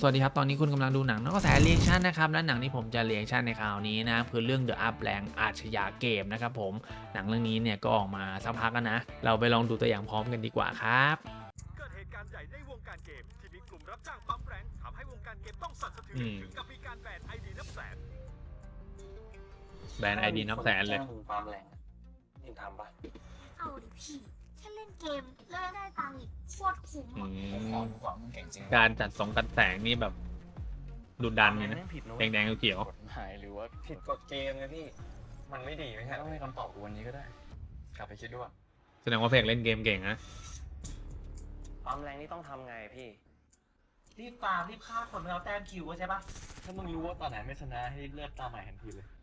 สวัสดีครับ ตอนนี้คุณกำลังดูหนังนอกกระแสเรียงชั่นนะครับ และหนังที่ผมจะเรียงชั่นในคราวนี้นะคือเรื่อง The Up แรงอาชญาเกมนะครับผม หนังเรื่องนี้เนี่ยก็ออกมาสักพักแล้วนะ เราไปลองดูตัวอย่างพร้อมกันดีกว่าครับเกิดเหตุการณ์ใหญ่ในวงการเกม ที่มีกลุ่มรับจ้างปั๊มแรงทำให้วงการเกมต้องสั่นสะเทือนอืมถึงกับมีการแบนไอดีนับแสนแบรนด์ไอดีนับแสนเลยจ้างมึงความแรงอะมึงทำปะเอาดิพี่แค่ เล่นเกมแล้วได้ตังค์อีกโคตรคุ้มอือะมขอดูก่อนมึงเก่งจริงการจัดสงกันแสงนี่แบบดุดันเลยนะผิดนะแดงๆเขียวกฎหมายหรือว่าผิดกฎเกมไงพี่ มันไม่ดีไม่ใช่ต้องให้คำตอบกูวันนี้ก็ได้ กลับไปคิดด้วยๆแสดงว่าเพกเล่นเกมเก่งนะความแรงนี่ต้องทำไงพี่ รีบตามรีบฆ่าคนไม่เอาแต้มคิวใช่ปะถ้ามึงรู้ว่าตอนไหนไม่ชนะให้เลือดตามใหม่ทันทีเลยอื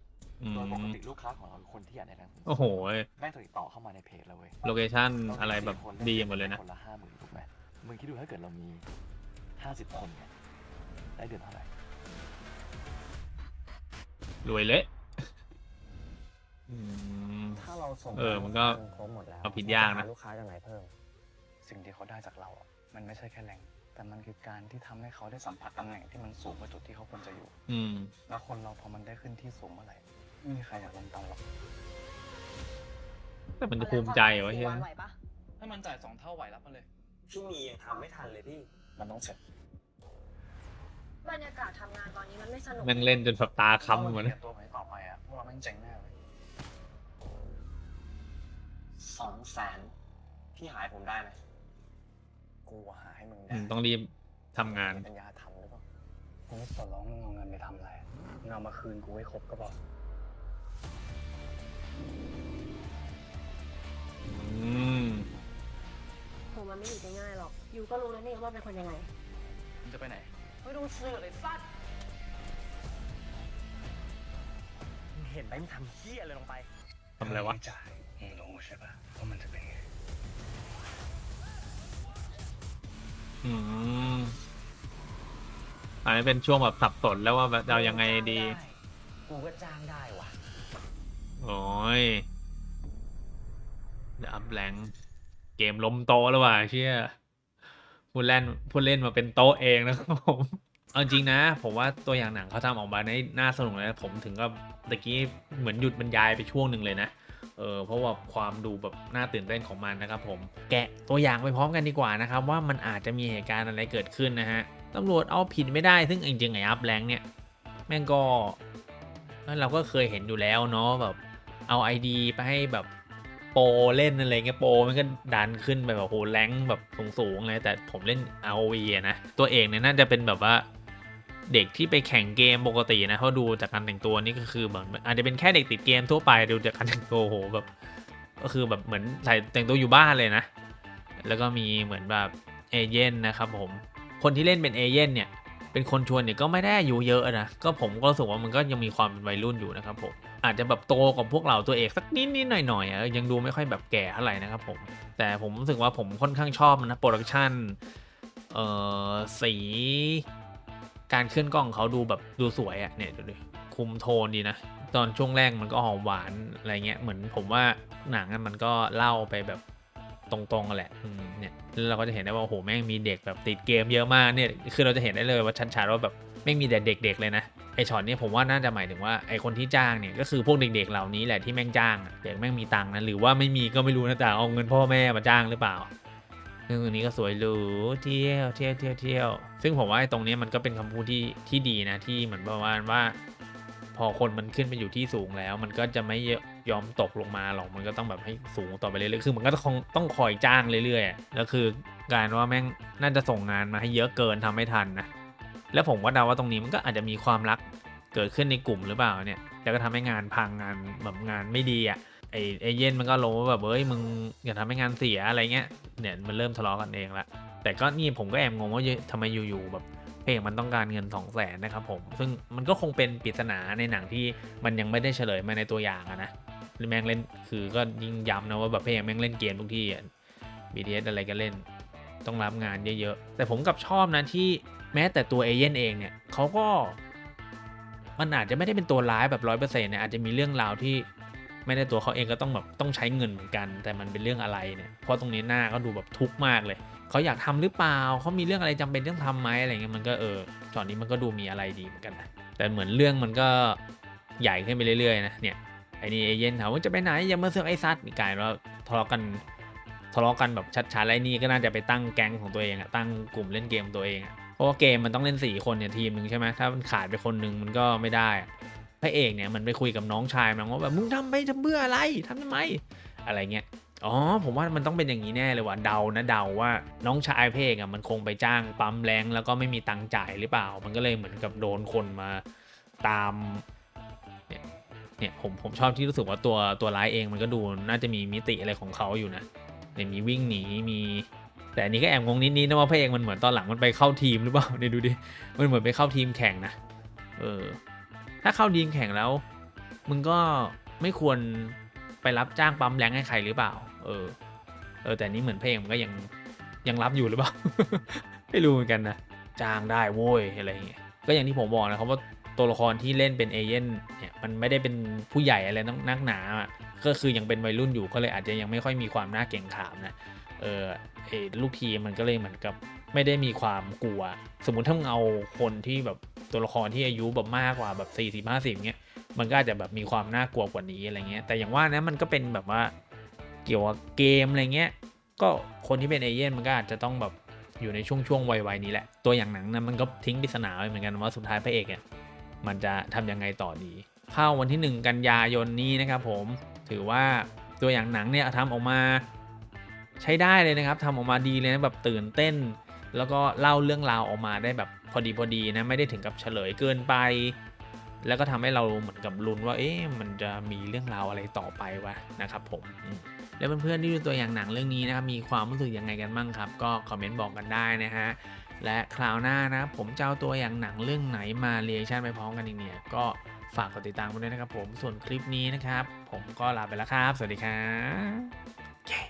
โดยปกมติลูกค้าของเราคือคนที่อยากได้แรงสูงสุดโอ้โหแม่งติดต่อเข้ามาในเพจเราเว้ยโลเคชั่นอะไรแบบดีหมดเลยนะคนละห้าหมื่นถูกไหมมึงคิดดูถ้าเกิดเรามีห้าสิบคนเนี่ยได้เดือนเท่าไหร่รวยเละอืมถ้าเราส่งเออมันก็ครบหมดแล้วเอาผิดยากนะเรจหลูกค้าจากไหนเพิ่ม สิ่งที่เขาได้จากเราอะมันไม่ใช่แค่แรงแต่มันคือการที่ทำให้เขาได้สัมผัสตำแหน่งที่มันสูงกว่าจุดที่เขาควรจะอยู่ อืมแล้วคนเราพอมันได้ขึ้นที่สูงเมื่อไหร่ ไม่มีใครอยากลงต่ำหรอกแต่มันจะภูมิใจวะเฮียถ้ามันจ่ายสองเท่าไหวรับมาเลยช่วงนี้ยังทำไม่ทันเลยพี่ มันต้องเสร็จบรรยากาศทำงานตอนนี้มันไม่สนุกแม่งเล่นจนแบบตาค้ำหมดเตรีนะยมตัวไปต่อไปอะพวกเราแม่งเจ๋งแน่เลยสองแสนพี่หายผมได้ไหมกูหาให้มึงอืได้มต้องรีบทำงานมีปัญญาทำหรือเปล่ากูไม่ขอร้องมึงเอาเงินไปทำอะไรมึงเอามาคืนกูให้ครบก็พออื มมันไม่อยู่ได้ง่ายหรอกยูก็รู้แล้วนี่ว่าเป็นคนยังไง มึงจะไปไหน ไม่ต้องเสือกเลยสัตว์เห็นไหมมันทำเหี้ยอะไรลงไป ทำอะไรวะ จ่ายมึงรู้ใช่ปะว่ามันจะเป็นไง อืมอันนี้เป็นช่วงแบบสับสนแล้วว่าแบบจะเอายังไงดี กูก็จ้างได้ว่ะ โอ้ยเดอัพแรง เกมล้มโต๊ะแล้วว่ะเชี่ยผู้เล่นผู้เล่นมาเป็นโต๊ะเองนะครับผมเอาจริงนะ ผมว่าตัวอย่างหนังเขาทำออกมาในน่าสนุกเลยนะผมถึงก็ตะกี้เหมือนหยุดบรรยายไปช่วงหนึ่งเลยนะเออเพราะว่าความดูแบบน่าตื่นเต้นของมันนะครับผม แกะตัวอย่างไปพร้อมกันดีกว่านะครับ ว่ามันอาจจะมีเหตุการณ์อะไรเกิดขึ้นนะฮะตำรวจเอาผิดไม่ได้ซึ่งจริงๆไอ้อัพแรงเนี่ย แม่งก็เราก็เคยเห็นอยู่แล้วเนาะแบบเอา ID ไปให้แบบ โปรเล่นอะไรเงี้ยโปรมันก็ดันขึ้นไปแบบโหแรงแบบสูงๆเลยแต่ผมเล่น ROV นะ ตัวเอกเนี่ยน่าจะเป็นแบบว่าเด็กที่ไปแข่งเกมปกตินะเขาดูจากการแต่งตัวนี่ก็คือเหมือนอาจจะเป็นแค่เด็กติดเกมทั่วไปดูจากการแต่งตัวโหแบบก็คือแบบเหมือนใส่แต่งตัวอยู่บ้านเลยนะ แล้วก็มีเหมือนแบบเอเย่นนะครับผมคนที่เล่นเป็นเอเย่นเนี่ย เป็นคนชวนเนี่ยก็ไม่ได้อายุเยอะนะก็ผมก็รู้สึกว่ามันก็ยังมีความเป็นวัยรุ่นอยู่นะครับผมอาจจะแบบโตกว่าพวกเราตัวเอกสักนิดนิดหน่อยหน่อยอะยังดูไม่ค่อยแบบแก่เท่าไหร่นะครับผมแต่ผมรู้สึกว่าผมค่อนข้างชอบนะโปรดักชันเอ่อสีการเคลื่อนกล้องเขาดูแบบดูสวยอะ่ะเนี่ยดูดิคุมโทนดีนะ ตอนช่วงแรกมันก็หอมหวานอะไรเงี้ยเหมือนผมว่าหนังมันก็เล่าไปแบบ ตรงๆกันแหละเนี่ยแล้วเราก็จะเห็นได้ว่าโอ้โหแม่งมีเด็กแบบติดเกมเยอะมากเนี่ยคือเราจะเห็นได้เลยว่าชัดๆว่าแบบแม่งมีแต่เด็ก ๆ เลยนะไอช็อตเนี่ยผมว่าน่าจะหมายถึงว่าไอคนที่จ้างเนี่ยก็คือพวกเด็กๆเหล่านี้แหละที่แม่งจ้างเด็กแม่งมีตังค์นะหรือว่าไม่มีก็ไม่รู้นะแต่เอาเงินพ่อแม่มาจ้างหรือเปล่าซึ่งตรงนี้ก็สวยหรูเที่ยวเที่ยวเที่ยวเที่ยวซึ่งผมว่าไอตรงเนี้ยมันก็เป็นคำพูดที่ที่ดีนะที่เหมือนประมาณว่า พอคนมันขึ้นไปอยู่ที่สูงแล้ว มันก็จะไม่ยอมตกลงมาหรอกมันก็ต้องแบบให้สูงต่อไปเรื่อยๆคือมันก็ต้องต้องคอยจ้างเรื่อยๆแล้วคือการว่าแม่งน่าจะส่งงานมาให้เยอะเกินทำไม่ทันนะแล้วผมก็เดาว่าตรงนี้มันก็อาจจะมีความรักเกิดขึ้นในกลุ่มหรือเปล่าเนี่ยแล้วก็ทำให้งานพังงานแบบงานไม่ดีอะไอเอเย่นมันก็ลงว่าแบบเอ้ยมึงอย่าทำให้งานเสียอะไรเงี้ยเนี่ยมันเริ่มทะเลาะกันเองละแต่ก็นี่ผมก็แอบงงว่าทำไมอยู่ๆแบบ เพลงมันต้องการเงิน2 0 0แสนนะครับผมซึ่งมันก็คงเป็นปริศนาในหนังที่มันยังไม่ได้เฉลยมาในตัวอย่างนะหรือแม่งเล่นคือก็ยิ่งย้ำนะว่าแบบเพลงแม่งเล่นเกมทุกที่อะ BTS อะไรก็เล่นต้องรับงานเยอะๆ แต่ผมกับชอบนะที่แม้แต่ตัวเอเย่นเองเนี่ยเขาก็มันอาจจะไม่ได้เป็นตัวร้ายแบบร้อยเปอร์เซ็นต์เนี่ยอาจจะมีเรื่องราวที่ ไม่ได้ตัวเขาเองก็ต้องแบบต้องใช้เงินเหมือนกัน แต่มันเป็นเรื่องอะไรเนี่ยเพราะตรงนี้หน้าก็ดูแบบทุกข์มากเลยเขาอยากทำหรือเปล่าเขามีเรื่องอะไรจำเป็นต้องทำไหมอะไรเงี้ยมันก็เออตอนนี้มันก็ดูมีอะไรดีเหมือนกันนะแต่เหมือนเรื่องมันก็ใหญ่ขึ้นไปเรื่อยๆนะเนี่ยไอ้นี่เอเย่นถามว่าจะไปไหนอย่ามาเสือกไอ้ซัดมีกลายว่าทะเลาะกันทะเลาะกันแบบชัดๆไอ้นี่ก็น่าจะไปตั้งแก๊งของตัวเองอะตั้งกลุ่มเล่นเกมตัวเองอะเพราะว่าเกมมันต้องเล่นสี่คนเนี่ยทีมหนึ่งใช่ไหมถ้ามันขาดไปคนหนึ่งมันก็ไม่ได้ ระเอกเนี่ยมันไปคุยกับน้องชายมันว่าแบบมึงทำไปทำเพื่ออะไรทำทำไมอะไรเงี้ยอ๋อผมว่ามันต้องเป็นอย่างนี้แน่เลยว่ะเดานะเดาว่าน้องชายเพกอะมันคงไปจ้างปั๊มแรงแล้วก็ไม่มีตังค์จ่ายหรือเปล่า มันก็เลยเหมือนกับโดนคนมาตามเนี่ยเนี่ยผมผมชอบที่รู้สึกว่าตัวตัวร้ายเองมันก็ดูน่าจะมีมิติอะไรของเขาอยู่นะเนี่ยมีวิ่งหนีมีแต่อันนี้ก็แอบงงนิดๆนะว่าพระเอกมันเหมือนตอนหลังมันไปเข้าทีมหรือเปล่าเนี่ยดูดิมันเหมือนไปเข้าทีมแข่งนะเออ ถ้าเข้าทีมแข่งแล้ว มึงก็ไม่ควรไปรับจ้างปั๊มแรงให้ใครหรือเปล่า เออ เออแต่นี่เหมือนเพลงมันก็ยังยังรับอยู่หรือเปล่า ไม่รู้เหมือนกันนะ จ้างได้โว้ยอะไรอย่างเงี้ย ก็อย่างที่ผมบอกนะครับว่าตัวละครที่เล่นเป็นเอเย่นเนี่ยมันไม่ได้เป็นผู้ใหญ่อะไรต้องนักหนาอะก็คือยังเป็นวัยรุ่นอยู่ก็เลยอาจจะยังไม่ค่อยมีความน่าเกรงขามนะ เออเอลูกทีมันก็เลยเหมือนกับไม่ได้มีความกลัว สมมติถ้าเอาคนที่แบบ ตัวละครที่อายุแบบมากกว่าแบบ4 0 50เงี้ยมันก็อาจจะแบบมีความน่ากลัวกว่านี้อะไรเงี้ยแต่อย่างว่านะมันก็เป็นแบบว่าเกี่ยวกับเกมอะไรเงี้ยก็คนที่เป็นเอเย่นมันก็อาจจะต้องแบบอยู่ในช่วงช่วงวัยๆนี้แหละ ตัวอย่างหนังนะมันก็ทิ้งปริศนาไว้เหมือนกันว่าสุดท้ายพระเอกเนี่ยมันจะทำยังไงต่อดีเข้าวันที่ 1 กันยายนนี้นะครับผมถือว่าตัวอย่างหนังเนี่ยทำออกมาใช้ได้เลยนะครับทำออกมาดีเลยนะแบบตื่นเต้น แล้วก็เล่าเรื่องราวออกมาได้แบบพอดีพอดีนะไม่ได้ถึงกับเฉลยเกินไป แล้วก็ทำให้เราเหมือนกับลุ้นว่าเอ๊ะมันจะมีเรื่องราวอะไรต่อไปวะนะครับผมแล้วเพื่อนๆที่ดูตัวอย่างหนังเรื่องนี้นะครับมีความรู้สึกยังไงกันบ้างครับ ก็คอมเมนต์บอกกันได้นะฮะและคราวหน้านะผมจะเอาตัวอย่างหนังเรื่องไหนมาเรียชั่นไปพร้อมกันอีกเนี่ยก็ฝากกดติดตามกันด้วยนะครับผมส่วนคลิปนี้นะครับ ผมก็ลาไปแล้วครับ สวัสดีครับ